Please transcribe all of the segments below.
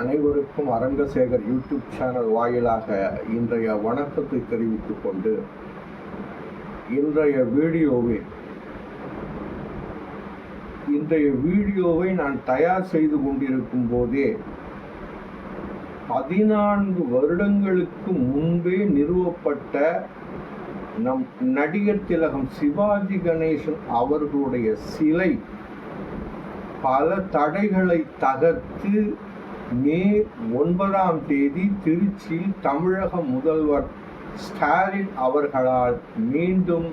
அனைவருக்கும் Arangasekar YouTube channel வாயிலாக இன்றைய வணக்கத்தை தெரிவித்துக் கொண்டு இன்றைய வீடியோவில் இன்றைய வீடியோவை நான் தயார் செய்து கொண்டிருக்கும் போதே பதினான்கு வருடங்களுக்கு முன்பே நிறுவப்பட்ட நம் நடிகர் திலகம் சிவாஜி கணேசன் அவர்களுடைய சிலை பல தடைகளை தகர்த்து மே ஒன்பதாம் தேதி திருச்சியில் தமிழக முதல்வர் ஸ்டாலின் அவர்களால் மீண்டும்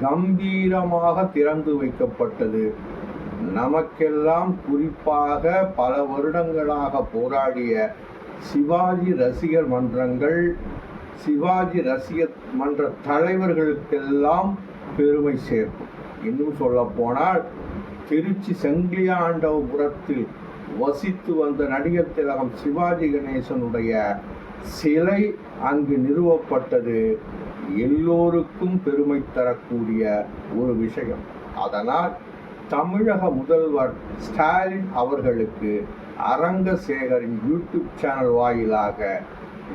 கம்பீரமாக திறந்து வைக்கப்பட்டது. நமக்கெல்லாம் குறிப்பாக பல வருடங்களாக போராடிய சிவாஜி ரசிகர் மன்றங்கள் சிவாஜி ரசிகர் மன்ற தலைவர்களுக்கெல்லாம் பெருமை சேர்க்கும். இன்னும் சொல்ல போனால் திருச்சி செங்கிலியாண்டவபுரத்தில் வசித்து வந்த நடிகர் திலகம் சிவாஜி கணேசனுடைய சிலை அங்கு நிறுவப்பட்டது. எல்லோருக்கும் பெருமை தரக்கூடிய ஒரு விஷயம். அதனால் தமிழக முதல்வர் ஸ்டாலின் அவர்களுக்கு அரங்கசேகரின் யூடியூப் சேனல் வாயிலாக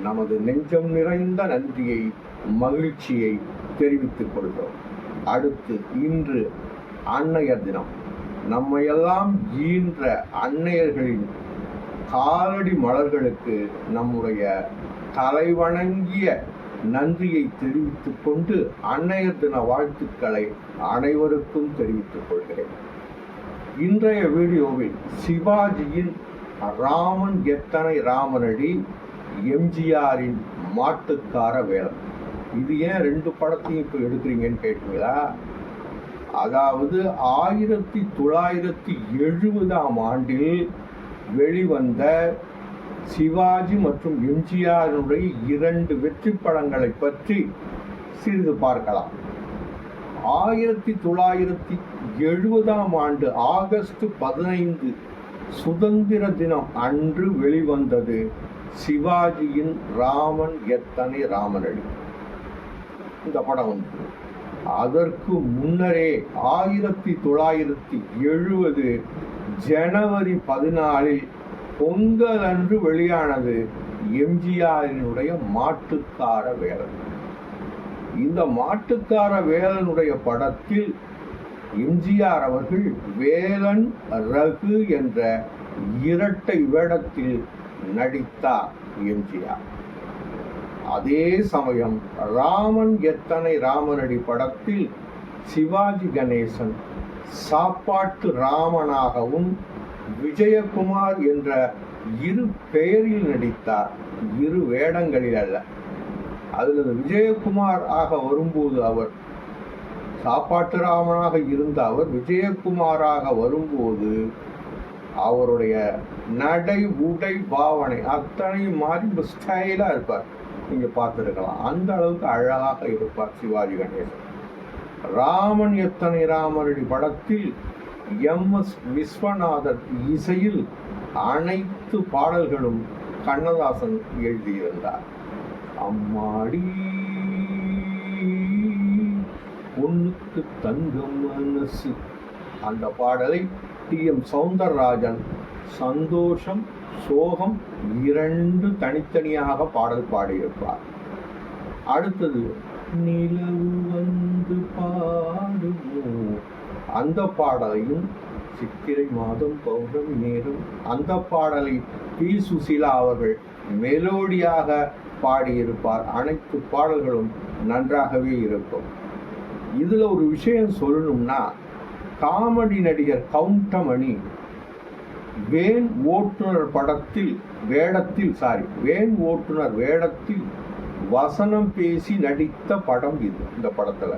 நமது நெஞ்சம் நிறைந்த நன்றியை மகிழ்ச்சியை தெரிவித்துக் கொள்கிறோம். அடுத்து இன்று அன்னையர் தினம். நம்மையெல்லாம் ஈன்ற அன்னையர்களின் காலடி மலர்களுக்கு நம்முடைய தலைவணங்கிய நன்றியை தெரிவித்துக் கொண்டு அன்னையர் தின வாழ்த்துக்களை அனைவருக்கும் தெரிவித்துக் கொள்கிறேன். இன்றைய வீடியோவில் சிவாஜியின் ராமன் எத்தனை ராமனடி எம்ஜிஆரின் மாட்டுக்கார வேலம் இது ஏன் ரெண்டு படத்தையும் இப்போ எடுக்கிறீங்கன்னு கேட்டீங்களா? அதாவது ஆயிரத்தி தொள்ளாயிரத்தி எழுபதாம் ஆண்டில் வெளிவந்த சிவாஜி மற்றும் எம்ஜிஆருடைய இரண்டு வெற்றி படங்களை பற்றி சிறிது பார்க்கலாம். ஆயிரத்தி தொள்ளாயிரத்தி எழுபதாம் ஆண்டு ஆகஸ்ட் பதினைந்து சுதந்திர தினம் அன்று வெளிவந்தது சிவாஜியின் ராமன் எத்தனை ராமனடி. இந்த படம் வந்து அதற்கு முன்னரே ஆயிரத்தி தொள்ளாயிரத்தி எழுபது ஜனவரி பதினாலில் பொங்கல் அன்று வெளியானது எம்ஜிஆரினுடைய மாட்டுக்கார வேலன். இந்த மாட்டுக்கார வேலனுடைய படத்தில் எம்ஜிஆர் அவர்கள் வேலன் ரகு என்ற இரட்டை வேடத்தில் நடித்தார் எம்ஜிஆர். அதே சமயம் ராமன் எத்தனை ராமனடி படத்தில் சிவாஜி கணேசன் சாப்பாட்டு ராமனாகவும் விஜயகுமார் என்ற இரு பெயரில் நடித்தார். இரு வேடங்களில் அல்ல. அதில் விஜயகுமார் ஆக வரும்போது அவர் சாப்பாட்டு ராமனாக இருந்த அவர் விஜயகுமாராக வரும்போது அவருடைய நடை உடை பாவனை அத்தனையும் மாறி ஸ்டைலாக இருப்பார். நீங்கள் பார்த்துருக்கலாம். அந்த அளவுக்கு அழகாக இருப்பார் சிவாஜி கணேசன். ராமன் எத்தனை ராமரடி படத்தில் எம் எஸ் விஸ்வநாதர் இசையில் அனைத்து பாடல்களும் கண்ணதாசன் எழுதியிருந்தார். அம்மாடி பொண்ணுக்கு தங்கம் மனசு. அந்த பாடலை டி எம் சவுந்தரராஜன் சந்தோஷம் சோகம் இரண்டு தனித்தனியாக பாடல் பாடியிருப்பார். அடுத்தது நிலவு வந்து பாடுமோ? அந்த பாடலையும் சித்திரை மாதம் பௌர்ணமி நேரம் அந்த பாடலை பி. சுசீலா அவர்கள் மெலோடியாக பாடியிருப்பார். அனைத்து பாடல்களும் நன்றாகவே இருக்கும். இதில் ஒரு விஷயம் சொல்லணும்னா காமெடி நடிகர் கவுண்டமணி வேன் ஓட்டுநர் படத்தில் வேடத்தில் சாரி வேன் ஓட்டுநர் வேடத்தில் வசனம் பேசி நடித்த படம் இது இந்த படத்தில்.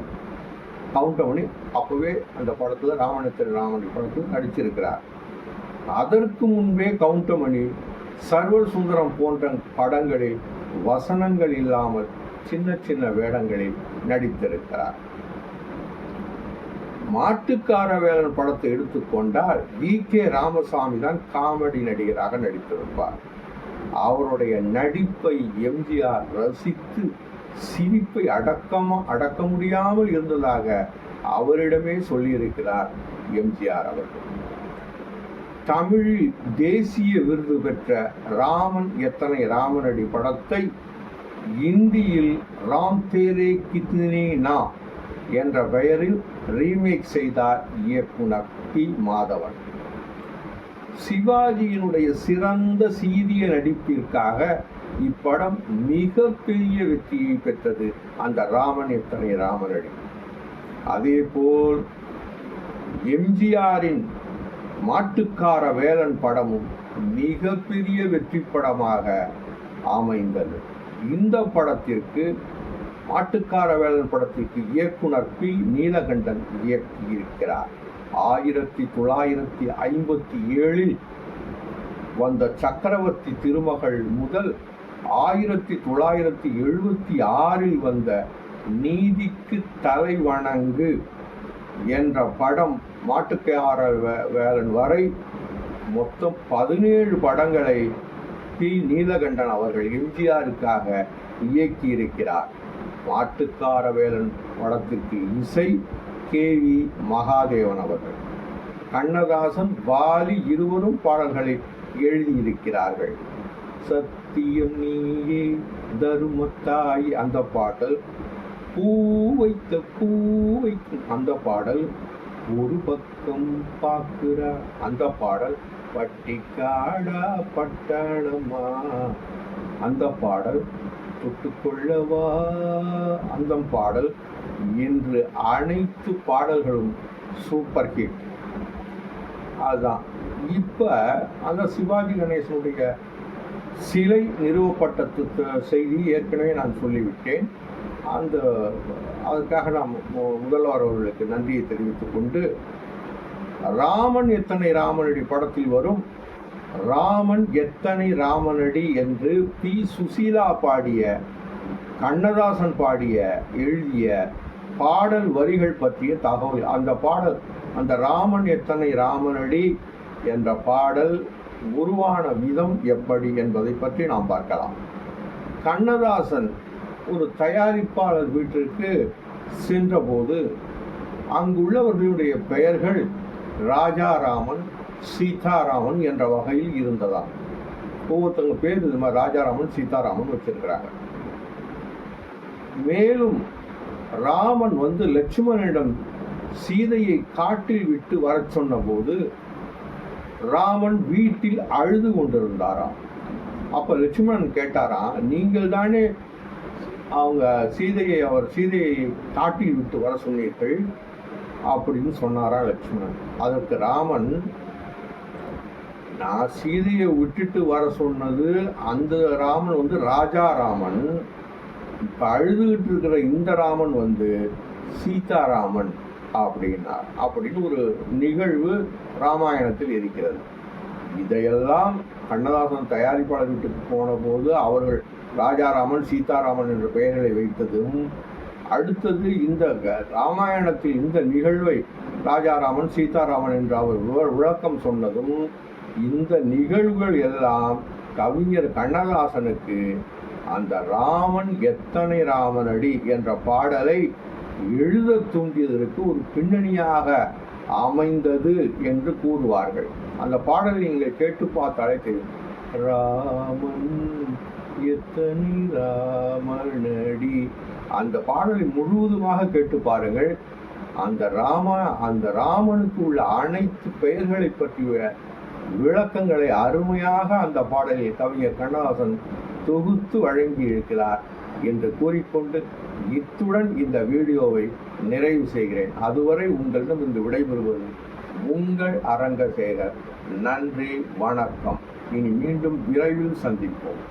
கவுண்டமணி அப்போவே அந்த படத்தில் ராமணத்திர ராமணி படத்தில் நடிச்சிருக்கிறார். அதற்கு முன்பே கவுண்டமணி சர்வசுந்தரம் போன்ற படங்களில் வசனங்கள் இல்லாமல் சின்ன சின்ன வேடங்களில் நடித்திருக்கிறார். மாட்டுக்கார வேலன் படத்தை எடுத்துக்கொண்டால் வி. கே. ராமசாமி தான் காமெடி நடிகராக நடித்திருப்பார். அவருடைய நடிப்பை எம்ஜிஆர் ரசித்து சிரிப்பை அடக்கமா அடக்க முடியாமல் இருந்ததாக அவரிடமே சொல்லியிருக்கிறார் எம்ஜிஆர் அவர்கள். தமிழில் தேசிய விருது பெற்ற ராமன் எத்தனை ராமனடி படத்தை இந்தியில் ராம் தேரே கித்னே நா என்ற பெயரில் ரீமேக் செய்தார் இயக்குனர் பி மாதவன். சிவாஜியினுடைய சிறந்த சீரிய நடிப்பிற்காக இப்படம் மிக பெரிய வெற்றியை பெற்றது அந்த ராமன் எத்தனை ராமனடி அதேபோல் எம்ஜிஆரின் மாட்டுக்கார வேலன் படமும் மிகப்பெரிய வெற்றி படமாக அமைந்தது. இந்த படத்திற்கு மாட்டுக்கார வேலன் படத்திற்கு இயக்குனர் பி. நீலகண்டன் இயக்கியிருக்கிறார். ஆயிரத்தி தொள்ளாயிரத்தி ஐம்பத்தி ஏழில் வந்த சக்கரவர்த்தி திருமகள் முதல் ஆயிரத்தி தொள்ளாயிரத்தி எழுபத்தி ஆறில் வந்த நீதிக்கு தலை வணங்கு என்ற படம் மாட்டுக்கார வே- வேலன் வரை மொத்தம் பதினேழு படங்களை பி. நீலகண்டன் அவர்கள் எம்ஜிஆருக்காக இயக்கியிருக்கிறார். மாட்டுக்காரவேலன் படத்திற்கு இசை கே வி மகாதேவன் அவர்கள். கண்ணதாசன் பாலி இருவரும் பாடல்களை எழுதியிருக்கிறார்கள். சத்தியம் நீயே தருமத்தாய் அந்த பாடல் பூ வைத்த பூ வைக்கும் அந்த பாடல் ஒரு பக்கம் பார்க்கிற அந்த பாடல் பட்டிக்காடா பட்டணமா அந்த பாடல் தொட்டுக்கொள்ளவா? அந்த பாடல். என்று அனைத்து பாடல்களும் சூப்பர் ஹிட் அதுதான். இப்போ அந்த சிவாஜி கணேசனுடைய சிலை நிறுவப்பட்டது செய்தி ஏற்கனவே நான் சொல்லிவிட்டேன். அந்த அதுக்காக நாம் முதல்வர் அவர்களுக்கு நன்றியை தெரிவித்துக் கொண்டு ராமன் எத்தனை ராமனுடைய படத்தில் வரும்? ராமன் எத்தனை ராமனடி என்று பி. சுசீலா பாடிய கண்ணதாசன் பாடிய எழுதிய பாடல் வரிகள் பற்றிய தகவல். அந்த பாடல் அந்த ராமன் எத்தனை ராமனடி என்ற பாடல் உருவான விதம் எப்படி என்பதை பற்றி நாம் பார்க்கலாம். கண்ணதாசன் ஒரு தயாரிப்பாளர் வீட்டிற்கு சென்றபோது அங்குள்ளவர்களுடைய பெயர்கள் ராஜாராமன் சீதாராமன் என்ற வகையில் இருந்ததா ஒவ்வொருத்தவங்க பேர் இது மாதிரி ராஜாராமன் சீதாராமன் வச்சிருக்கிறாங்க. மேலும் ராமன் வந்து லட்சுமணனிடம் சீதையை காட்டில் விட்டு வர சொன்னபோது ராமன் வீட்டில் அழுது கொண்டிருந்தாராம். அப்ப லட்சுமணன் கேட்டாராம் நீங்கள் தானே அவங்க சீதையை அவர் சீதையை காட்டில் விட்டு வர சொன்னீர்கள்? அப்படின்னு சொன்னாரா லட்சுமணன். அதற்கு ராமன் நான் சீதையை விட்டுட்டு வர சொன்னது அந்த ராமன் வந்து ராஜா ராமன். இப்போ அழுதுகிட்டு இருக்கிற இந்த ராமன் வந்து சீதாராமன் அப்படின்னார். அப்படின்னு ஒரு நிகழ்வு ராமாயணத்தில் இருக்கிறது. இதையெல்லாம் கண்ணதாசன் தயாரிப்பாளர் வீட்டுக்கு போன போது அவர்கள் ராஜாராமன் சீதாராமன் என்ற பெயர்களை வைத்ததும் அடுத்தது இந்த க- ராமாயணத்தில் இந்த நிகழ்வை ராஜாராமன் சீதாராமன் என்று அவர் விளக்கம் சொன்னதும் இந்த நிகழ்வுகள் எல்லாம் கவிஞர் கண்ணதாசனுக்கு அந்த ராமன் எத்தனை ராமனடி என்ற பாடலை எழுத தூண்டியதற்கு ஒரு பின்னணியாக அமைந்தது என்று கூறுவார்கள். அந்த பாடலை நீங்கள் கேட்டு பார்த்தாலே தெரியும் ராமன் எத்தனை ராமனடி அந்த பாடலை முழுவதுமாக கேட்டு பாருங்கள். அந்த ராம அந்த ராமனுக்கு உள்ள அனைத்து பெயர்களை பற்றிய விளக்கங்களை அருமையாக அந்த பாடலில் கவிஞர் கண்ணதாசன் தொகுத்து வழங்கி இருக்கிறார் என்று கூறிக்கொண்டு இத்துடன் இந்த வீடியோவை நிறைவு செய்கிறேன். அதுவரை உங்களிடம் இன்று விடைபெறுவது உங்கள் அரங்கசேகர். நன்றி வணக்கம். இனி மீண்டும் விரைவில் சந்திப்போம்.